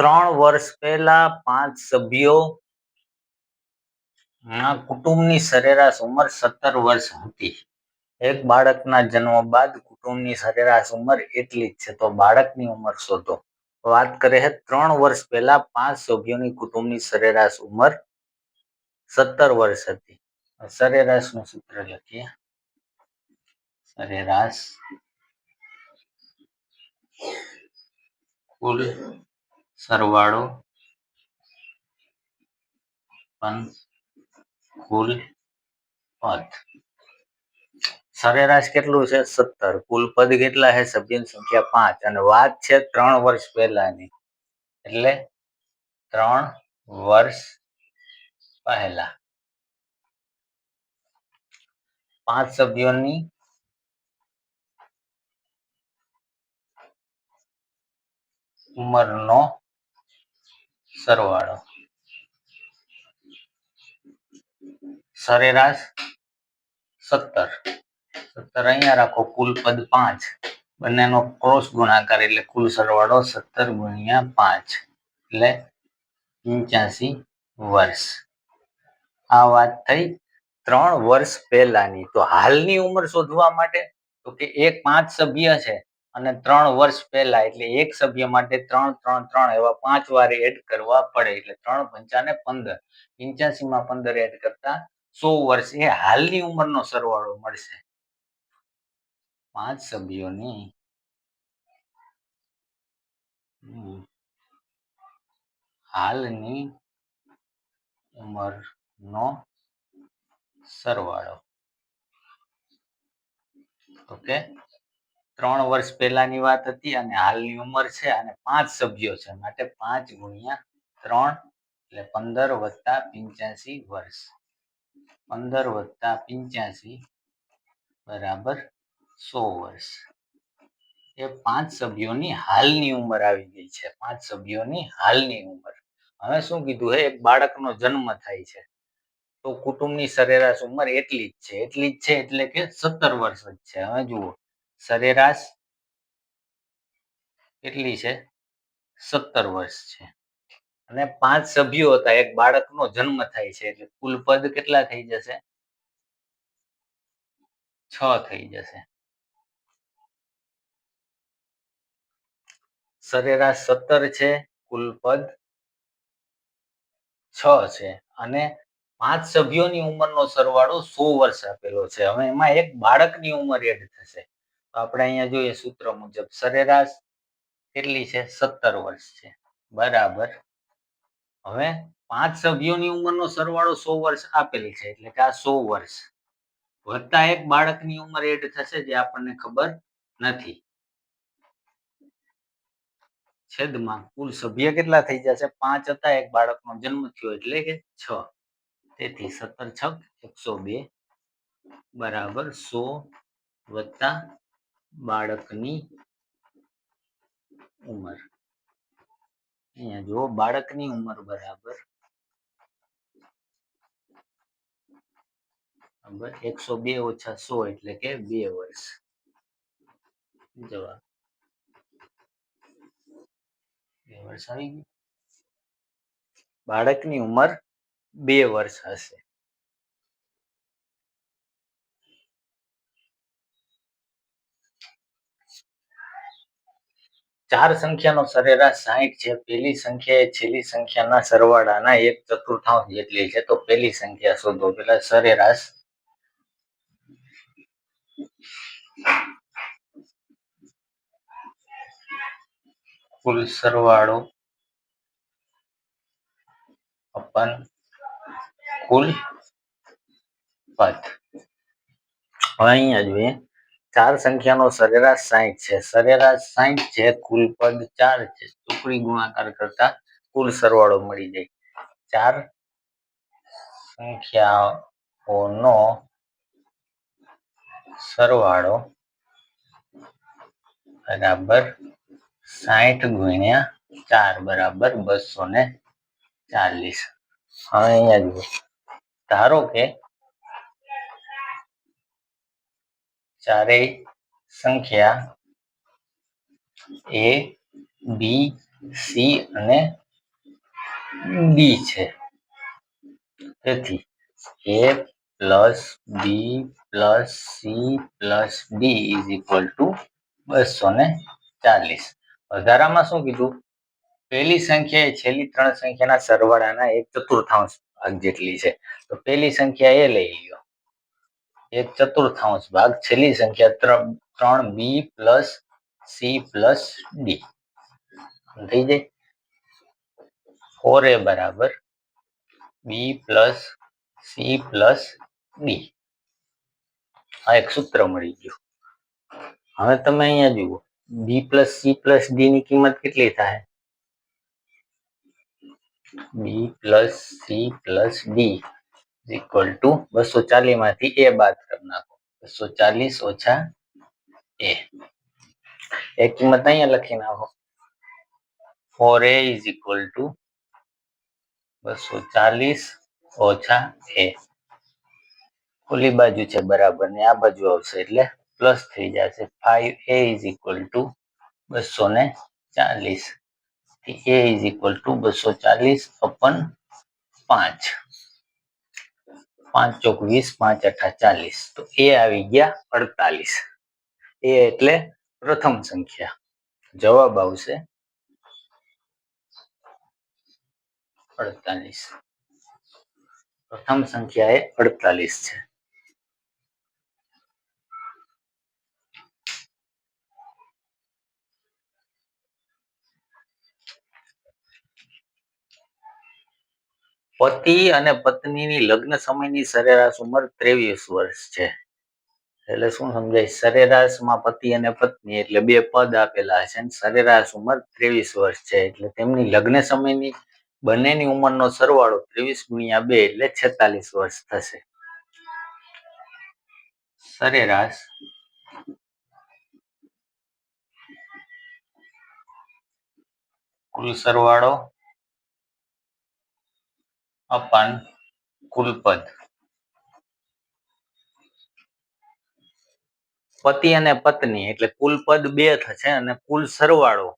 ત્રણ વર્ષ પહેલા પાંચ સભ્યો ના કુટુંબની સરેરાશ ઉંમર સત્તર વર્ષ હતી. એક બાળકના જન્મ બાદ કુટુંબની સરેરાશ ઉંમર એટલી જ છે તો બાળકની ઉંમર શોધો. વાત કરે છે ત્રણ વર્ષ પહેલા પાંચ સભ્યોની કુટુંબની સરેરાશ ઉંમર સત્તર વર્ષ હતી. સરેરાશનું સૂત્ર લખીએ. સરેરાશ કુલ સરવાળો પણ કુલ પદ. સરેરાશ કેટલું છે? સત્તર. કુલ પદ કેટલા છે? સભ્યની સંખ્યા પાંચ. અને વાત છે ત્રણ વર્ષ પહેલાની. એટલે ત્રણ વર્ષ પહેલા. પાંચ સભ્યોની ઉંમરનો સરવાળો. સરેરાશ સત્તર. સત્તર અહીંયા રાખો, કુલ પદ પાંચ. બંનેનો ક્રોસ ગુણાકાર એટલે કુલ સરવાળો સત્તર ગુણ્યા પાંચ, એટલે પંચ્યાસી વર્ષ. આ વાત થઈ ત્રણ વર્ષ પહેલાની. તો હાલની ઉંમર શોધવા માટે તો કે એક પાંચ સભ્ય છે. અને ત્રણ વર્ષ પહેલા, એટલે એક સભ્ય માટે ત્રણ ત્રણ ત્રણ એવા પાંચ વાર એડ કરવા પડે. એટલે ત્રણ પંચાને પંદર. પંચ્યાસી માં પંદર એડ કરતા સો વર્ષ. એ હાલની ઉંમરનો સરવાળો મળશે. પાંચ સભ્યોની. હાલની ઉંમરનો સરવાળો. ઓકે? ત્રણ વર્ષ પહેલાની વાત હતી અને હાલની ઉંમર છે અને પાંચ સભ્યો છે. માટે પાંચ ગુણ્યા ત્રણ એટલે પંદર વત્તા પિંચ્યાસી વર્ષ. પંદર વત્તા પિંચ્યાસી બરાબર સો વર્ષ. એ પાંચ સભ્યોની હાલની ઉંમર આવી ગઈ છે. પાંચ સભ્યોની હાલની ઉંમર. હવે શું કીધું? હે, એક બાળકનો જન્મ થાય છે. તો કુટુંબની સરેરાશ ઉંમર એટલી જ છે. એટલી જ છે એટલે કે સત્તર વર્ષ જ છે. હવે જુઓ. સરેરાશ કેટલી છે? સત્તર વર્ષ છે. અને પાંચ સભ્યો હતા. એક બાળકનો જન્મ થાય છે. એટલે કુલ પદ કેટલા થઈ જશે? છ થઈ જશે. સરેરાશ સત્તર છે. કુલ પદ છ છે. અને પાંચ સભ્યોની ઉંમરનો સરવાળો સો વર્ષ આપેલો છે. હવે એમાં એક બાળકની ઉંમર એડ થશે. આપણે અહીંયા જોઈએ સૂત્ર મુજબ સરેરાશ કેટલી છે? સત્તર વર્ષ છે. બરાબર. હવે પાંચ સભ્યોની ઉંમરનો સરવાળો સો વર્ષ આપેલી છે, એટલે કે આ સો વર્ષ. વત્તા એક બાળકની ઉંમર એડ થશે જે આપણને ખબર નથી. છેદમાં કુલ સભ્ય કેટલા થઈ જશે? પાંચ હતા, એક બાળકનો જન્મ થયો એટલે કે છ. તેથી સત્તર છક એકસો બે. બરાબર, સો વત્તા બાળકની ઉંમર. અહીંયા જો બાળકની ઉંમર બરાબર. બરાબર, એકસો બે ઓછા સો એટલે કે બે વર્ષ. જવાબ. બે વર્ષ આવી ગયું. બાળકની ઉંમર બે વર્ષ હશે. ચાર સંખ્યાનો સરેરાશ સાહીઠ છે, પેલી સંખ્યા એ છેલ્લી સંખ્યાના સરવાળાના એક ચતુર્થાંશ જેટલી છે, તો પેલી સંખ્યા શોધો, પેલા સરેરાશ કુલ સરવાળો અપન કુલ પદ. અહીંયા જોઈએ. ચાર સંખ્યાનો સરેરાશ સાહીઠ છે. સરેરાશ સાહીઠ છે કુલ પદ ચાર છે. ટુકડી ગુણાકાર કરતા કુલ સરવાળો મળી જાય. ચાર સંખ્યાઓનો સરવાળો બરાબર સાહીઠ ગુણ્યા ચાર બરાબર બસો ને ચાલીસ. હવે અહીંયા જુઓ. ધારો કે ચારેય સંખ્યા એ, બી, સી અને ડી છે. તેથી A plus B plus C plus D is equal to બસો ને ચાલીસ. વધારામાં શું કીધું? પહેલી સંખ્યા એ છેલ્લી ત્રણ સંખ્યાના સરવાળાના એક ચતુર્થાંશ ભાગ જેટલી છે. તો પહેલી સંખ્યા એ લઈ લ્યો. એક ચતુર્થાંશ ભાગ છેલ્લી સંખ્યા ત્રણ ત્રણ B plus C plus D થઈ જાય? ફોર એ બરાબર B plus C plus D. આ એક સૂત્ર મળી ગયું. હવે તમે અહીંયા જુઓ, B plus C plus D ની કિંમત કેટલી થાય? B plus C plus D. Equal to બસો ચાલીસમાંથી એ બાદ કરી નાખો બસો ચાલીસ ઓછા એ એ કિંમત અહીંયા લખી નાખો four A is equal to બસો ચાલીસ ઓછા એ ઓલી બાજુ છે બરાબર ને આ બાજુ આવશે એટલે પ્લસ થઈ જશે five A is equal to બસો ને ચાલીસ એ ઇઝ ઇક્વલ ટુ બસો ચાલીસ અપન પાંચ પાંચ ચોક વીસ, પાંચ અઠા ચાલીસ. તો એ આવી ગયા અડતાલીસ. એ એટલે પ્રથમ સંખ્યા. જવાબ આવશે અડતાલીસ. પ્રથમ સંખ્યા એ અડતાલીસ છે. પતિ અને પત્નીની લગ્ન સમયની સરેરાશ ઉંમર ત્રેવીસ વર્ષ છે. એટલે શું સમજાય? સરેરાશમાં પતિ અને પત્ની એટલે બે પદ આપેલા છે અને સરેરાશ ઉંમર ત્રેવીસ વર્ષ છે. એટલે તેમની લગ્ન સમયની બંનેની ઉંમરનો સરવાળો ત્રેવીસ ગુણ્યા બે એટલે છેતાલીસ વર્ષ થશે. સરેરાશ. કુલ સરવાળો અપાન કુલપદ. પતિ અને પત્ની એટલે કુલ પદ બે થશે અને કુલ સરવાળો.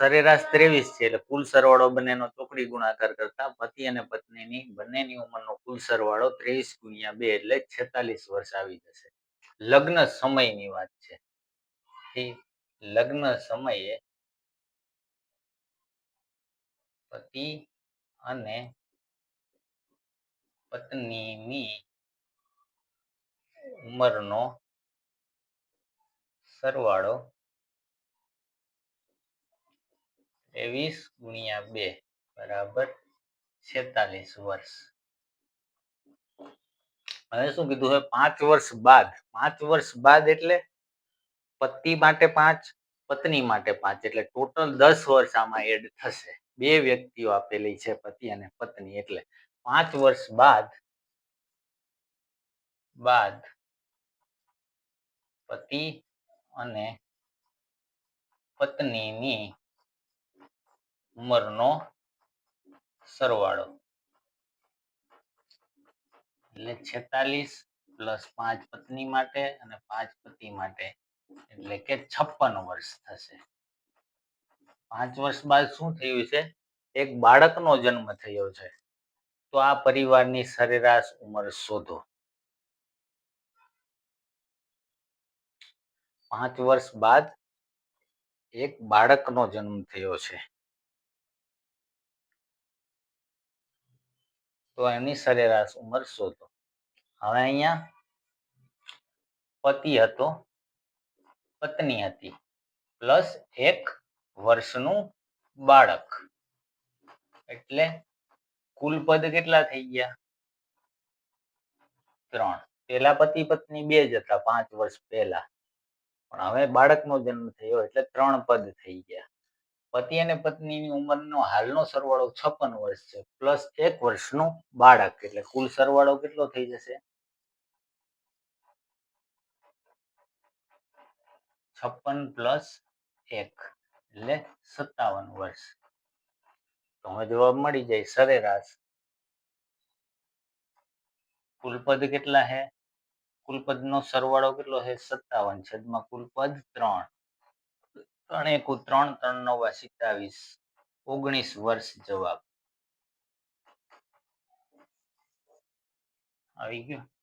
સરેરાશ ત્રેવીસ છે એટલે કુલ સરવાળો બંનેનો ચોકડી ગુણાકાર કરતા પતિ અને પત્નીની બંનેની ઉંમરનો કુલ સરવાળો ત્રેવીસ ગુણ્યા બે એટલે છેતાલીસ વર્ષ આવી જશે. લગ્ન સમયની વાત છે. લગ્ન સમયે પતિ અને પત્નીની ઉંમરનો સરવાળો ત્રેવીસ ગુણ્યા બે બરાબર છેતાલીસ વર્ષ. હવે શું કીધું હવે પાંચ વર્ષ બાદ. પાંચ વર્ષ બાદ એટલે પતિ માટે પાંચ, પત્ની માટે પાંચ. એટલે ટોટલ દસ વર્ષ આમાં એડ થશે. બે વ્યક્તિઓ આપેલી છે, પતિ અને પત્ની એટલે પાંચ વર્ષ બાદ બાદ પતિ અને પત્નીની ઉંમરનો સરવાળો. એટલે છેતાલીસ પ્લસ પાંચ પત્ની માટે અને પાંચ પતિ માટે, એટલે કે છપ્પન વર્ષ થશે. પાંચ વર્ષ બાદ શું થયું છે? એક બાળકનો જન્મ થયો છે. તો આ પરિવારની સરેરાશ ઉંમર શોધો. પાંચ વર્ષ બાદ એક બાળકનો જન્મ થયો છે. તો એની સરેરાશ ઉંમર શોધો. હવે અહીંયા પતિ હતો, પત્ની હતી. પ્લસ એક વર્ષનું બાળક. એટલે કુલ પદ કેટલા થઈ ગયા? ત્રણ. પેલા પતિ પત્ની બે જ હતા, પાંચ વર્ષ પહેલા. પણ હવે બાળકનો જન્મ થયો, એટલે ત્રણ પદ થઈ ગયા. પતિ અને પત્નીની ઉંમરનો હાલનો સરવાળો છપ્પન વર્ષ છે, પ્લસ એક વર્ષનું બાળક. એટલે કુલ સરવાળો કેટલો થઈ જશે? છપ્પન પ્લસ એક. એટલે સત્તાવન વર્ષ. તો હવે જવાબ મળી જાય, સરેરાશ. કુલપદ કેટલા છે કુલપદ નો સરવાળો કેટલો છે સત્તાવન છેદમાં કુલપદ ત્રણ. ત્રણ એકુ ત્રણ ત્રણ નવા સિત્તાવીસ. ઓગણીસ વર્ષ જવાબ. આવી ગયો?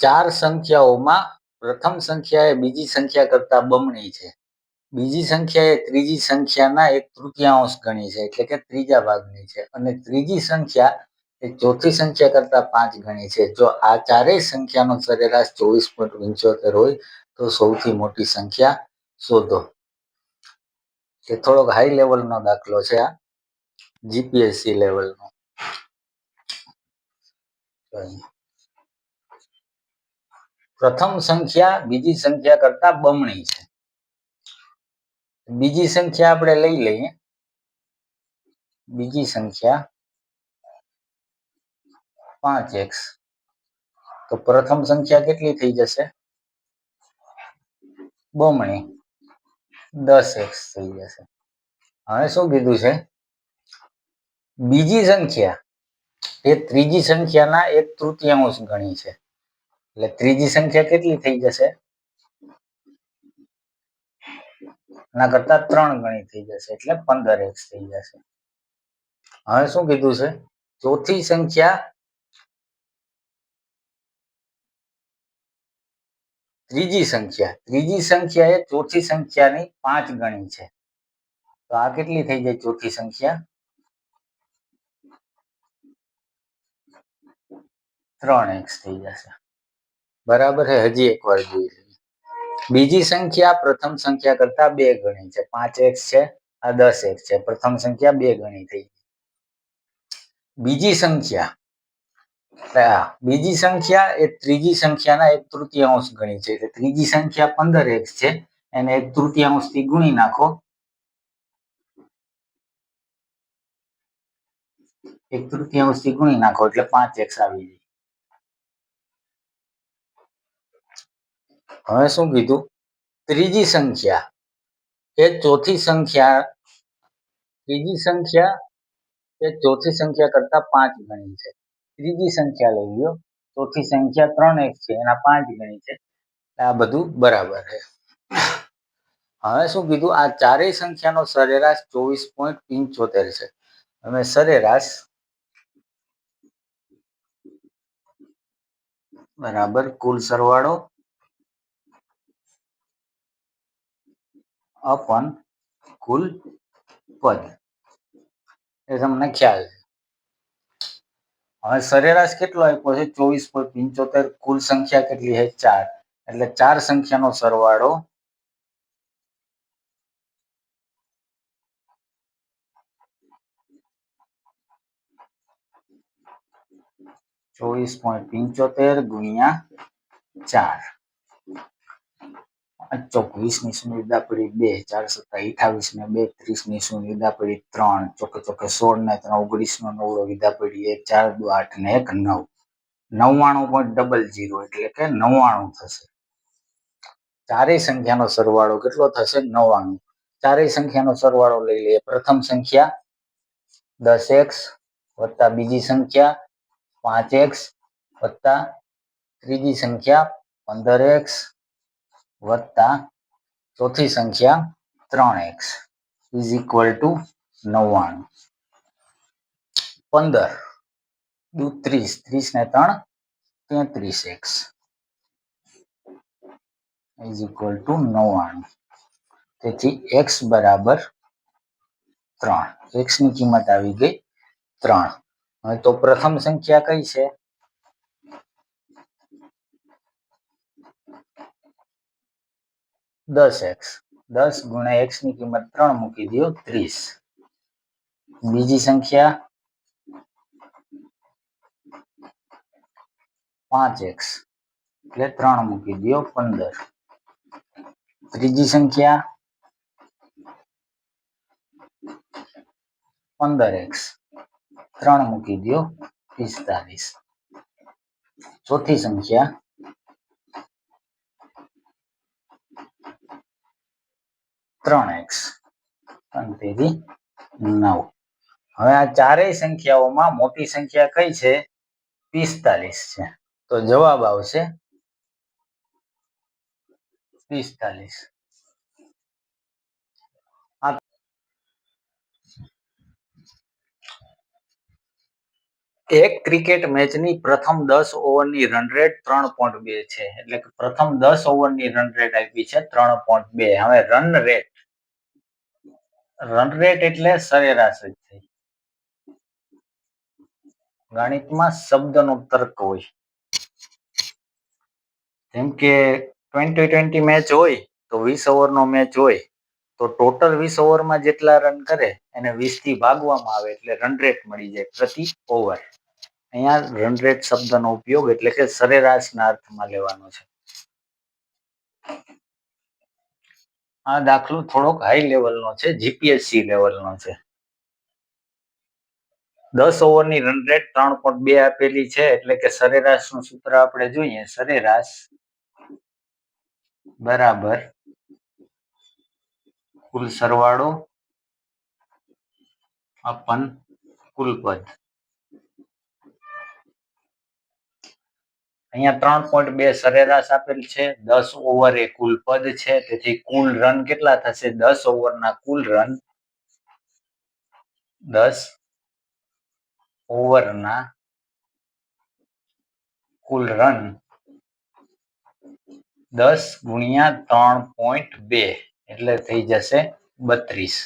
ચાર સંખ્યાઓમાં પ્રથમ સંખ્યા એ બીજી સંખ્યા કરતા બમણી છે. બીજી સંખ્યા એ ત્રીજી સંખ્યાના એક તૃતીયાંશ ગણી છે, એટલે કે ત્રીજા ભાગની છે. અને ત્રીજી સંખ્યા એ ચોથી સંખ્યા કરતા પાંચ ગણી છે. જો આ ચારેય સંખ્યાનો સરેરાશ ચોવીસ પોઈન્ટ પંચોતેર હોય, તો સૌથી મોટી સંખ્યા શોધો. એ થોડોક હાઈ લેવલનો દાખલો છે આ. જીપીએસસી લેવલનો પ્રથમ સંખ્યા બીજી સંખ્યા કરતા બમણી છે. બીજી સંખ્યા આપણે લઈ લઈએ. બીજી સંખ્યા પાંચ એક્સ. તો પ્રથમ સંખ્યા કેટલી થઈ જશે? બમણી. દસ એક્સ થઈ જશે. હવે શું કીધું છે? બીજી સંખ્યા, એ ત્રીજી સંખ્યાના એક તૃતીયાંશ ગણી છે. એટલે ત્રીજી સંખ્યા કેટલી થઈ જશે? એના કરતા ત્રણ ગણી થઈ જશે, એટલે પંદર એક્સ થઈ જશે. હવે શું કીધું છે? ચોથી સંખ્યા ત્રીજી સંખ્યા. ત્રીજી સંખ્યા એ ચોથી સંખ્યાની પાંચ ગણી છે. તો આ કેટલી થઈ જાય ચોથી સંખ્યા? ત્રણ એક્સ થઈ જશે. બરાબર છે હજી એક વાર જોઈ લઈએ. બીજી સંખ્યા પ્રથમ સંખ્યા કરતા બે ગણી છે. પાંચ એક્સ છે, આ દસ એક્સ છે. પ્રથમ સંખ્યા બે ગણી થઈ બીજી સંખ્યા બીજી સંખ્યા એ ત્રીજી સંખ્યાના એક તૃતીયાંશ ગણી છે. ત્રીજી સંખ્યા પંદર એક્સ છે. એને એક તૃતીયાંશથી ગુણી નાખો. એક તૃતીયાંશથી ગુણી નાખો એટલે પાંચ એક્સ આવી જાય. હવે શું કીધું? ત્રીજી સંખ્યા. એ ચોથી સંખ્યા, ત્રીજી સંખ્યા, એ ચોથી સંખ્યા કરતા પાંચ ગણી છે. ત્રીજી સંખ્યા લઈ લો ચોથી સંખ્યા ત્રણ એક છે, એના પાંચ ગણી છે. આ બધું બરાબર છે. હવે શું કીધું? આ ચારેય સંખ્યાનો સરેરાશ ચોવીસ પોઈન્ટ પંચોતેર છે. હવે સરેરાશ બરાબર કુલ સરવાળો અપન કુલ પદ એ તમને ખ્યાલ છે હવે સરેરાશ કેટલો આપ્યો છે ચોવીસ પોઈન્ટ પંચોતેર કુલ સંખ્યા કેટલી છે ચાર એટલે ચાર સંખ્યાનો સરવાળો ચોવીસ પોઈન્ટ પંચોતેર ગુણ્યા ચાર ચોવીસની સુનિધા પડી બે ચાર સત્તા અઠાવીસ ને બે ત્રીસની સુનિધા પડી ત્રણ ચોકે ચોકે સોળ ને ત્રણ ઓગણીસ નો નવડો વિધા પડી એક, ચાર, દુ, આઠ ને એક, નવ. નવ્વાણું પોઈન્ટ ડબલ જીરો એટલે કે નવ્વાણું થશે. ચારેય સંખ્યાનો સરવાળો કેટલો થશે? નવ્વાણું. ચારેય સંખ્યાનો સરવાળો લઈ લઈએ. પ્રથમ સંખ્યા દસ એક્સ વત્તા બીજી સંખ્યા પાંચ એક્સ વત્તા ત્રીજી સંખ્યા પંદર એક્સ વત્તા ચોથી સંખ્યા ત્રણ એક્સ ઇઝ ઇક્વલ ટુ નવ્વાણું. પંદર દુ ત્રીસ ત્રીસ ને ત્રણ, તેત્રીસ એક્સ ઇઝ ઇક્વલ ટુ નવ્વાણું. તેથી એક્સ બરાબર ત્રણ. એક્સની કિંમત આવી ગઈ ત્રણ. હવે તો પ્રથમ સંખ્યા કઈ છે? દસ એક્સ. દસ ગુણ્યા એક્સની કિંમત ત્રણ મૂકી દો, ત્રીસ. બીજી સંખ્યા પાંચ એક્સ. એટલે ત્રણ મૂકી દો, પંદર. ત્રીજી સંખ્યા પંદર એક્સ. ત્રણ મૂકી દો, પિસ્તાલીસ. ચોથી સંખ્યા ત્રણ એક્સ. ત્રણ તેરી નવ. હવે આ ચારેય સંખ્યાઓમાં મોટી સંખ્યા કઈ છે? પિસ્તાલીસ છે. તો જવાબ આવશે પિસ્તાલીસ. એક ક્રિકેટ મેચની પ્રથમ દસ ઓવરની રન રેટ ત્રણ પોઈન્ટ બે છે. એટલે કે પ્રથમ દસ ઓવરની રન રેટ આપી છે ત્રણ પોઈન્ટ બે. હવે રન રેટ રન રેટ એટલે સરેરાશ જ થઈ ગણિતમાં શબ્દનો તર્ક હોય. જેમ કે ટ્વેન્ટી ટ્વેન્ટી મેચ હોય તો વીસ ઓવરનો મેચ હોય, તો ટોટલ વીસ ઓવરમાં જેટલા રન કરે એને વીસથી ભાગવામાં આવે એટલે રન રેટ મળી જાય પ્રતિ ઓવર. અહીંયા રન શબ્દનો ઉપયોગ એટલે કે સરેરાશના અર્થમાં લેવાનો છે. આ દાખલો થોડોક હાઈ લેવલનો છે જીપીએસસી લેવલનો છે. દસ ઓવરની રન ત્રણ પોઈન્ટ બે આપેલી છે, એટલે કે સરેરાશનું સૂત્ર આપણે જોઈએ, સરેરાશ બરાબર કુલ સરવાળો અપન કુલ પદ અહીંયા ત્રણ પોઈન્ટ બે સરેરાશ આપેલ છે. દસ ઓવર એ કુલ પદ છે. તેથી કુલ રન કેટલા થશે? દસ ઓવરના કુલ રન દસ ઓવરના કુલ રન દસ ગુણ્યા ત્રણ પોઈન્ટ બે એટલે થઈ જશે બત્રીસ.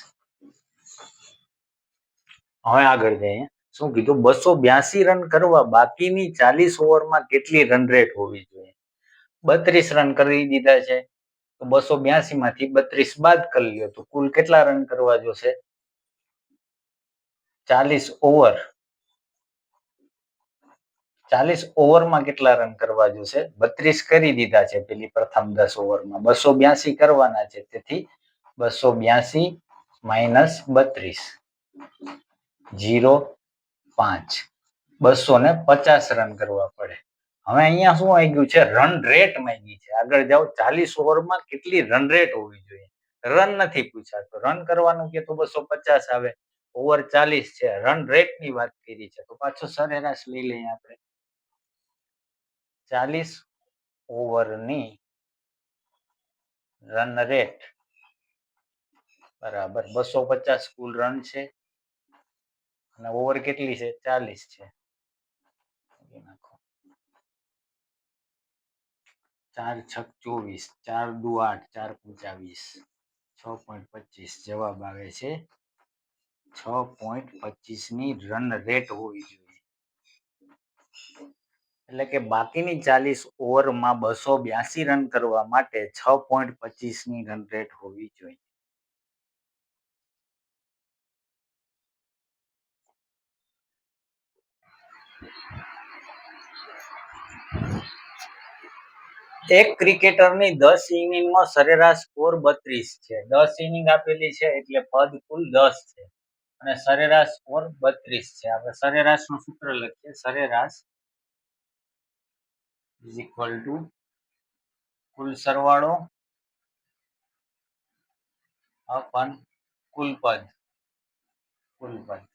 હવે આગળ જઈએ. શું કીધું? બસો બ્યાસી રન કરવા, બાકીની ચાલીસ ઓવરમાં કેટલી રન રેટ હોવી જોઈએ? બત્રીસ રન કરી દીધા છે. તો બસો બ્યાસી માંથી બત્રીસ બાદ કરી લ્યો તો કુલ કેટલા રન કરવા જોશે? ચાલીસ ઓવર ચાલીસ ઓવરમાં કેટલા રન કરવા જોશે? બત્રીસ કરી દીધા છે પેલી પ્રથમ દસ ઓવરમાં બસો બ્યાસી કરવાના છે, તેથી બસો બ્યાસી માઇનસ બત્રીસ. જીરો પાંચ. બસો ને પચાસ રન કરવા પડે. હવે અહીંયા શું આવી ગયું છે? રન રેટ માંગી છે. આગળ જાઓ, ચાલીસ ઓવરમાં કેટલી રન રેટ હોવી જોઈએ? રન નથી પૂછાતો. રન કરવાનું કે તો બસો પચાસ આવે? ઓવર ચાલીસ છે. રન રેટની વાત કરી છે. તો પાછો સરેરાશ લઈ લઈએ આપણે. ચાલીસ ઓવરની રન રેટ બરાબર. બસો પચાસ કુલ રન છે. અને ઓવર કેટલી છે? ચાલીસ છે. ચાર છક ચોવીસ, ચાર દુ આઠ, ચાર પંચાવીસ. છ પોઈન્ટ પચીસ જવાબ આવે છે. છ પોઈન્ટ પચીસની રન રેટ હોવી જોઈએ. એટલે કે બાકીની ચાલીસ ઓવરમાં બસો બ્યાસી રન કરવા માટે છ પોઈન્ટ પચીસની રન રેટ હોવી જોઈએ. એક ક્રિકેટરની દસ ઇનિંગમાં સરેરાશ સ્કોર બત્રીસ છે. દસ ઇનિંગ આપેલી છે એટલે પદ કુલ દસ છે. અને સરેરાશ સ્કોર બત્રીસ છે. આપણે સરેરાશનું સૂત્ર લખીએ. સરેરાશ ઇઝ ઇક્વલ ટુ કુલ સરવાળો અપન કુલ પદ. કુલ પદ.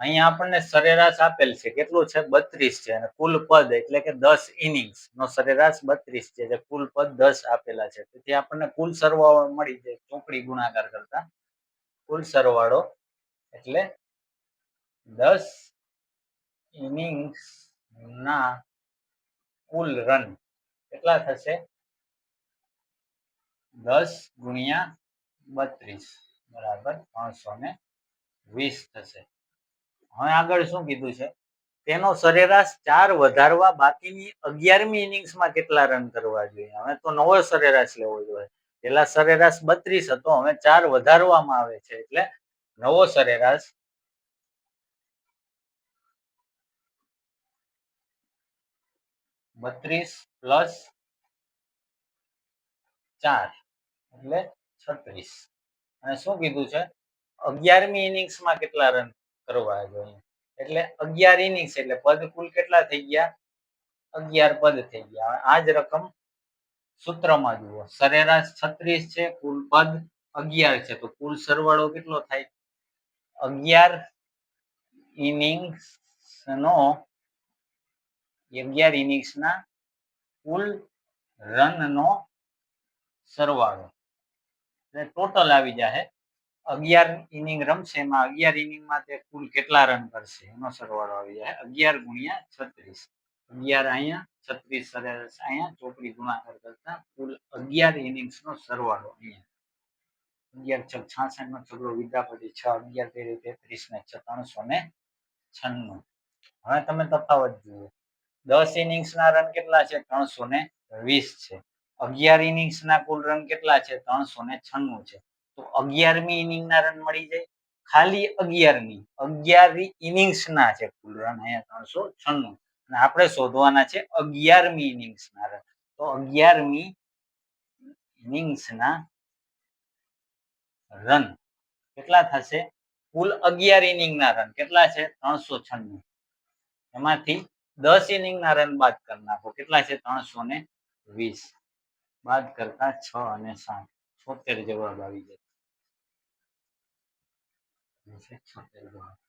અહીંયા આપણને સરેરાશ આપેલ છે. કેટલું છે? બત્રીસ છે. અને કુલ પદ એટલે કે દસ ઇનિંગ્સ નો સરેરાશ બત્રીસ છે. જે કુલ પદ દસ આપેલા છે. તેથી આપણને કુલ સરવાળો મળી જાય ચોકડી ગુણાકાર કરતા. કુલ સરવાળો એટલે દસ ઇનિંગ્સ ના કુલ રન કેટલા થશે? દસ ગુણ્યા બત્રીસ. બરાબર ત્રણસો ને વીસ થશે. હવે આગળ શું કીધું છે? તેનો સરેરાશ ચાર વધારવા બાકીની અગિયારમી ઇનિંગ્સમાં કેટલા રન કરવા જોઈએ? હવે તો નવો સરેરાશ લેવો જોઈએ. પેલા સરેરાશ બત્રીસ હતો, હવે ચાર વધારવામાં આવે છે એટલે નવો સરેરાશ બત્રીસ પ્લસ ચાર એટલે છત્રીસ. અને શું કીધું છે? અગિયારમી ઇનિંગ્સમાં કેટલા રન કરવા જોઈએ. એટલે અગિયાર ઇનિંગ્સ એટલે પદ કુલ કેટલા થઈ ગયા? અગિયાર પદ થઈ ગયા. આ જ રકમ સૂત્રમાં જુઓ. સરેરાશ છત્રીસ છે, કુલ પદ અગિયાર છે. તો કુલ સરવાળો કેટલો થાય? અગિયાર ઇનિંગ્સ નો અગિયાર ઇનિંગ્સ ના કુલ રન નો સરવાળો. એટલે ટોટલ આવી જાય અગિયાર ઇનિંગ રમશે, એમાં અગિયાર ઇનિંગમાં તે કુલ કેટલા રન કરશે? એનો સરવાળો આવી જાય. અગિયાર ગુણ્યા છત્રીસ. અગિયાર અહીંયા, છત્રીસ સરેરાશ અહીંયા, ચોપડી ગુણાકાર કરતા કુલ અગિયાર ઇનિંગ્સ નો સરવાળો અહીંયા. અગિયાર છ, છાસઠ નો છગડો વિદ્યાપતિ છ, અગિયાર તેરી તેત્રીસ ને છ ત્રણસો ને છન્નું. હવે તમે તફાવત જુઓ. દસ ઇનિંગ્સ ના રન કેટલા છે? ત્રણસો ને વીસ છે. અગિયાર ઇનિંગ્સ ના કુલ રન કેટલા છે? ત્રણસો ને છન્નું છે. તો અગિયારમી ઇનિંગ ના રન મળી જાય. ખાલી અગિયારમી અગિયાર ઇનિંગ્સ ના છે કુલ રન, અહીંયા ત્રણસો છન્નું. અને આપણે શોધવાના છે અગિયારમી ઇનિંગ્સ ના રન. તો અગિયારમી ઇનિંગ્સ ના રન કેટલા થશે? કુલ અગિયાર ઇનિંગ ના રન કેટલા છે? ત્રણસો છન્નું. એમાંથી દસ ઇનિંગ ના રન બાદ કરી નાખો. કેટલા છે? ત્રણસો ને વીસ. બાદ કરતા છ અને સાત છોતેર જવાબ આવી જાય છોતેર જવાબ